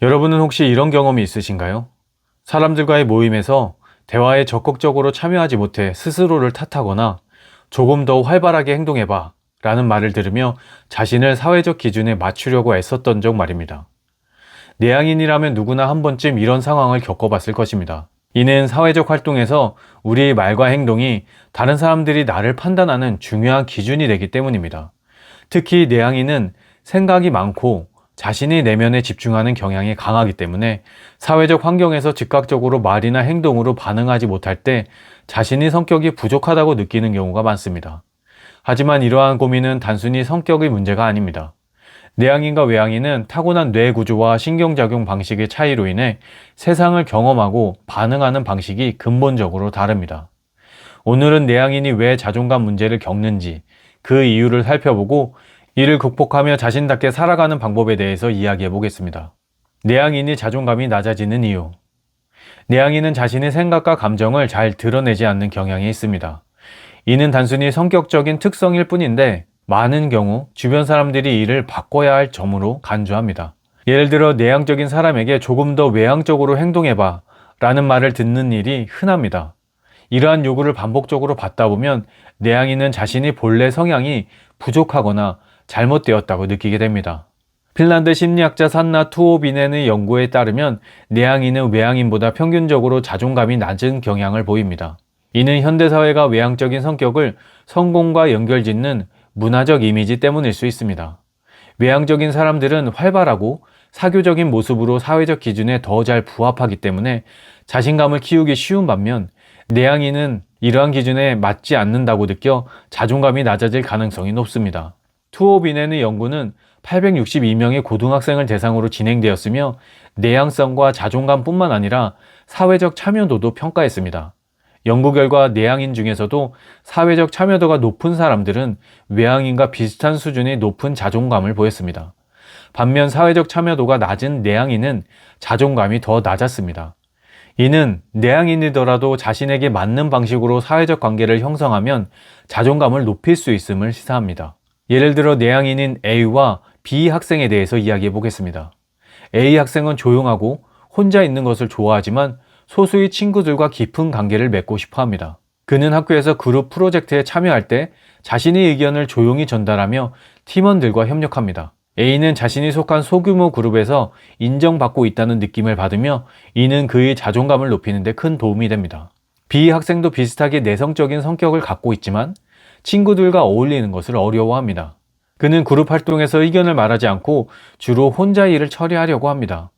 여러분은 혹시 이런 경험이 있으신가요? 사람들과의 모임에서 대화에 적극적으로 참여하지 못해 스스로를 탓하거나 조금 더 활발하게 행동해봐 라는 말을 들으며 자신을 사회적 기준에 맞추려고 애썼던 적 말입니다. 내향인이라면 누구나 한 번쯤 이런 상황을 겪어봤을 것입니다. 이는 사회적 활동에서 우리의 말과 행동이 다른 사람들이 나를 판단하는 중요한 기준이 되기 때문입니다. 특히 내향인은 생각이 많고 자신의 내면에 집중하는 경향이 강하기 때문에 사회적 환경에서 즉각적으로 말이나 행동으로 반응하지 못할 때 자신의 성격이 부족하다고 느끼는 경우가 많습니다. 하지만 이러한 고민은 단순히 성격의 문제가 아닙니다. 내향인과 외향인은 타고난 뇌 구조와 신경작용 방식의 차이로 인해 세상을 경험하고 반응하는 방식이 근본적으로 다릅니다. 오늘은 내향인이 왜 자존감 문제를 겪는지 그 이유를 살펴보고 이를 극복하며 자신답게 살아가는 방법에 대해서 이야기해 보겠습니다. 내향인이 자존감이 낮아지는 이유. 내향인은 자신의 생각과 감정을 잘 드러내지 않는 경향이 있습니다. 이는 단순히 성격적인 특성일 뿐인데 많은 경우 주변 사람들이 이를 바꿔야 할 점으로 간주합니다. 예를 들어 내향적인 사람에게 조금 더 외향적으로 행동해봐 라는 말을 듣는 일이 흔합니다. 이러한 요구를 반복적으로 받다 보면 내향인은 자신이 본래 성향이 부족하거나 잘못되었다고 느끼게 됩니다. 핀란드 심리학자 산나 투오비넨의 연구에 따르면 내향인은 외향인보다 평균적으로 자존감이 낮은 경향을 보입니다. 이는 현대사회가 외향적인 성격을 성공과 연결짓는 문화적 이미지 때문일 수 있습니다. 외향적인 사람들은 활발하고 사교적인 모습으로 사회적 기준에 더 잘 부합하기 때문에 자신감을 키우기 쉬운 반면 내향인은 이러한 기준에 맞지 않는다고 느껴 자존감이 낮아질 가능성이 높습니다. 투오비넨의 연구는 862명의 고등학생을 대상으로 진행되었으며 내향성과 자존감뿐만 아니라 사회적 참여도도 평가했습니다. 연구 결과 내향인 중에서도 사회적 참여도가 높은 사람들은 외향인과 비슷한 수준의 높은 자존감을 보였습니다. 반면 사회적 참여도가 낮은 내향인은 자존감이 더 낮았습니다. 이는 내향인이더라도 자신에게 맞는 방식으로 사회적 관계를 형성하면 자존감을 높일 수 있음을 시사합니다. 예를 들어 내향인인 A와 B 학생에 대해서 이야기해 보겠습니다. A 학생은 조용하고 혼자 있는 것을 좋아하지만 소수의 친구들과 깊은 관계를 맺고 싶어 합니다. 그는 학교에서 그룹 프로젝트에 참여할 때 자신의 의견을 조용히 전달하며 팀원들과 협력합니다. A는 자신이 속한 소규모 그룹에서 인정받고 있다는 느낌을 받으며 이는 그의 자존감을 높이는 데 큰 도움이 됩니다. B 학생도 비슷하게 내성적인 성격을 갖고 있지만 친구들과 어울리는 것을 어려워합니다. 그는 그룹 활동에서 의견을 말하지 않고 주로 혼자 일을 처리하려고 합니다.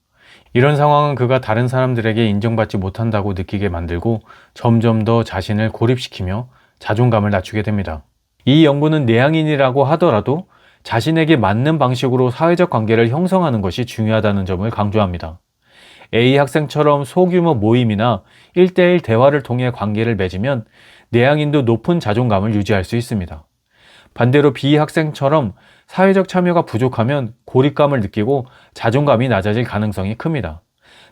이런 상황은 그가 다른 사람들에게 인정받지 못한다고 느끼게 만들고 점점 더 자신을 고립시키며 자존감을 낮추게 됩니다. 이 연구는 내향인이라고 하더라도 자신에게 맞는 방식으로 사회적 관계를 형성하는 것이 중요하다는 점을 강조합니다. A 학생처럼 소규모 모임이나 1대1 대화를 통해 관계를 맺으면 내향인도 높은 자존감을 유지할 수 있습니다. 반대로 B 학생처럼 사회적 참여가 부족하면 고립감을 느끼고 자존감이 낮아질 가능성이 큽니다.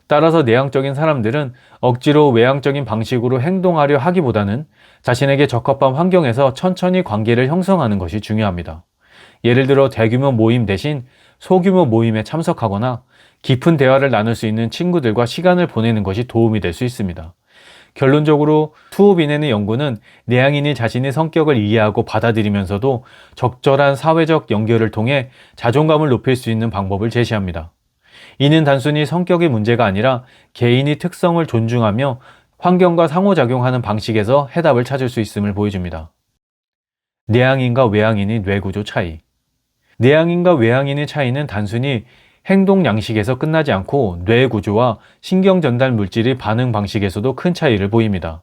따라서 내향적인 사람들은 억지로 외향적인 방식으로 행동하려 하기보다는 자신에게 적합한 환경에서 천천히 관계를 형성하는 것이 중요합니다. 예를 들어 대규모 모임 대신 소규모 모임에 참석하거나 깊은 대화를 나눌 수 있는 친구들과 시간을 보내는 것이 도움이 될 수 있습니다. 결론적으로 투오비넨의 연구는 내향인이 자신의 성격을 이해하고 받아들이면서도 적절한 사회적 연결을 통해 자존감을 높일 수 있는 방법을 제시합니다. 이는 단순히 성격의 문제가 아니라 개인의 특성을 존중하며 환경과 상호작용하는 방식에서 해답을 찾을 수 있음을 보여줍니다. 내향인과 외향인의 뇌구조 차이. 내향인과 외향인의 차이는 단순히 행동 양식에서 끝나지 않고 뇌 구조와 신경 전달 물질의 반응 방식에서도 큰 차이를 보입니다.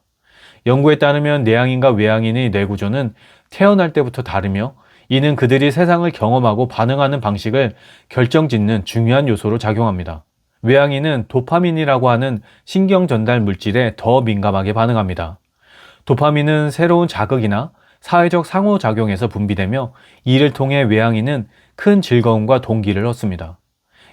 연구에 따르면 내향인과 외향인의 뇌 구조는 태어날 때부터 다르며 이는 그들이 세상을 경험하고 반응하는 방식을 결정짓는 중요한 요소로 작용합니다. 외향인은 도파민이라고 하는 신경 전달 물질에 더 민감하게 반응합니다. 도파민은 새로운 자극이나 사회적 상호작용에서 분비되며 이를 통해 외향인은 큰 즐거움과 동기를 얻습니다.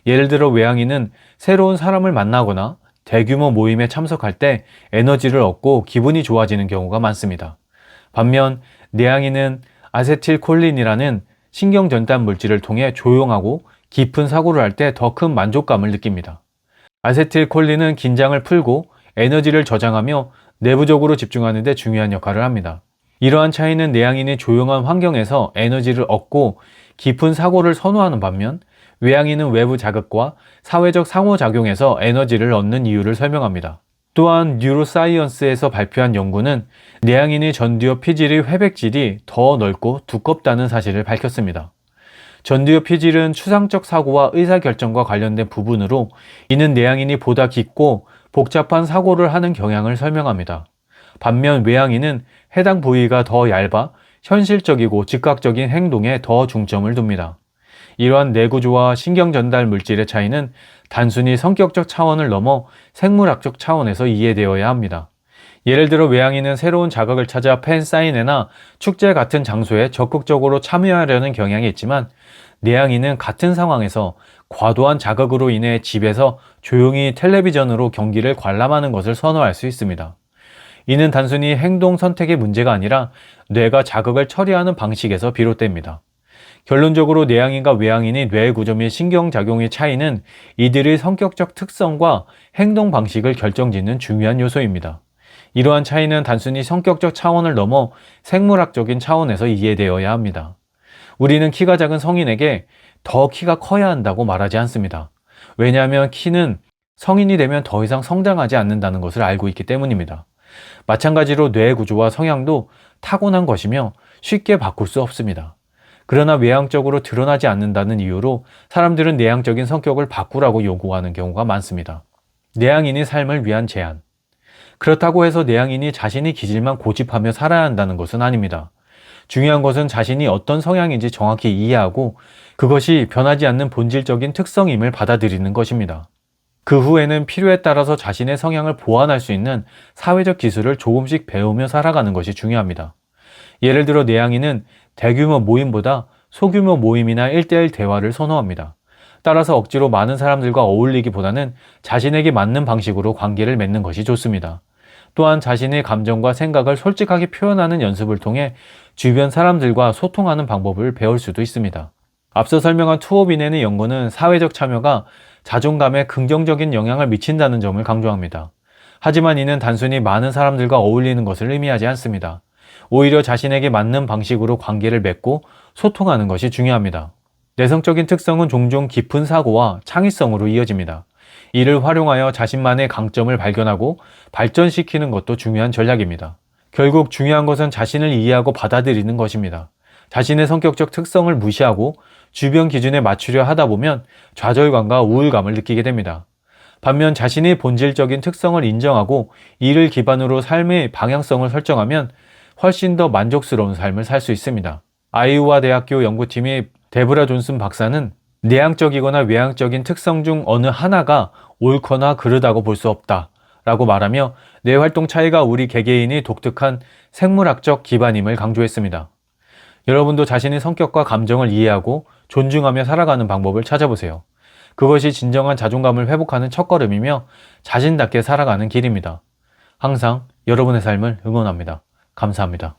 예를 들어 외향인은 새로운 사람을 만나거나 대규모 모임에 참석할 때 에너지를 얻고 기분이 좋아지는 경우가 많습니다. 반면 내향인은 아세틸콜린이라는 신경전달 물질을 통해 조용하고 깊은 사고를 할 때 더 큰 만족감을 느낍니다. 아세틸콜린은 긴장을 풀고 에너지를 저장하며 내부적으로 집중하는 데 중요한 역할을 합니다. 이러한 차이는 내향인이 조용한 환경에서 에너지를 얻고 깊은 사고를 선호하는 반면 외향인은 외부 자극과 사회적 상호작용에서 에너지를 얻는 이유를 설명합니다. 또한 뉴로사이언스에서 발표한 연구는 내향인의 전두엽 피질의 회백질이 더 넓고 두껍다는 사실을 밝혔습니다. 전두엽 피질은 추상적 사고와 의사결정과 관련된 부분으로 이는 내향인이 보다 깊고 복잡한 사고를 하는 경향을 설명합니다. 반면 외향인은 해당 부위가 더 얇아 현실적이고 즉각적인 행동에 더 중점을 둡니다. 이러한 뇌구조와 신경 전달 물질의 차이는 단순히 성격적 차원을 넘어 생물학적 차원에서 이해되어야 합니다. 예를 들어 외향인은 새로운 자극을 찾아 팬 사인회나 축제 같은 장소에 적극적으로 참여하려는 경향이 있지만 내향인은 같은 상황에서 과도한 자극으로 인해 집에서 조용히 텔레비전으로 경기를 관람하는 것을 선호할 수 있습니다. 이는 단순히 행동 선택의 문제가 아니라 뇌가 자극을 처리하는 방식에서 비롯됩니다. 결론적으로 내향인과 외향인의 뇌 구조 및 신경작용의 차이는 이들의 성격적 특성과 행동 방식을 결정짓는 중요한 요소입니다. 이러한 차이는 단순히 성격적 차원을 넘어 생물학적인 차원에서 이해되어야 합니다. 우리는 키가 작은 성인에게 더 키가 커야 한다고 말하지 않습니다. 왜냐하면 키는 성인이 되면 더 이상 성장하지 않는다는 것을 알고 있기 때문입니다. 마찬가지로 뇌 구조와 성향도 타고난 것이며 쉽게 바꿀 수 없습니다. 그러나 외향적으로 드러나지 않는다는 이유로 사람들은 내향적인 성격을 바꾸라고 요구하는 경우가 많습니다. 내향인의 삶을 위한 제안. 그렇다고 해서 내향인이 자신의 기질만 고집하며 살아야 한다는 것은 아닙니다. 중요한 것은 자신이 어떤 성향인지 정확히 이해하고 그것이 변하지 않는 본질적인 특성임을 받아들이는 것입니다. 그 후에는 필요에 따라서 자신의 성향을 보완할 수 있는 사회적 기술을 조금씩 배우며 살아가는 것이 중요합니다. 예를 들어 내향인은 대규모 모임보다 소규모 모임이나 1대1 대화를 선호합니다. 따라서 억지로 많은 사람들과 어울리기보다는 자신에게 맞는 방식으로 관계를 맺는 것이 좋습니다. 또한 자신의 감정과 생각을 솔직하게 표현하는 연습을 통해 주변 사람들과 소통하는 방법을 배울 수도 있습니다. 앞서 설명한 투어비넨의 연구는 사회적 참여가 자존감에 긍정적인 영향을 미친다는 점을 강조합니다. 하지만 이는 단순히 많은 사람들과 어울리는 것을 의미하지 않습니다. 오히려 자신에게 맞는 방식으로 관계를 맺고 소통하는 것이 중요합니다. 내성적인 특성은 종종 깊은 사고와 창의성으로 이어집니다. 이를 활용하여 자신만의 강점을 발견하고 발전시키는 것도 중요한 전략입니다. 결국 중요한 것은 자신을 이해하고 받아들이는 것입니다. 자신의 성격적 특성을 무시하고 주변 기준에 맞추려 하다 보면 좌절감과 우울감을 느끼게 됩니다. 반면 자신의 본질적인 특성을 인정하고 이를 기반으로 삶의 방향성을 설정하면 훨씬 더 만족스러운 삶을 살 수 있습니다. 아이오와 대학교 연구팀의 데브라 존슨 박사는 내향적이거나 외향적인 특성 중 어느 하나가 옳거나 그르다고 볼 수 없다. 라고 말하며 뇌 활동 차이가 우리 개개인이 독특한 생물학적 기반임을 강조했습니다. 여러분도 자신의 성격과 감정을 이해하고 존중하며 살아가는 방법을 찾아보세요. 그것이 진정한 자존감을 회복하는 첫걸음이며 자신답게 살아가는 길입니다. 항상 여러분의 삶을 응원합니다. 감사합니다.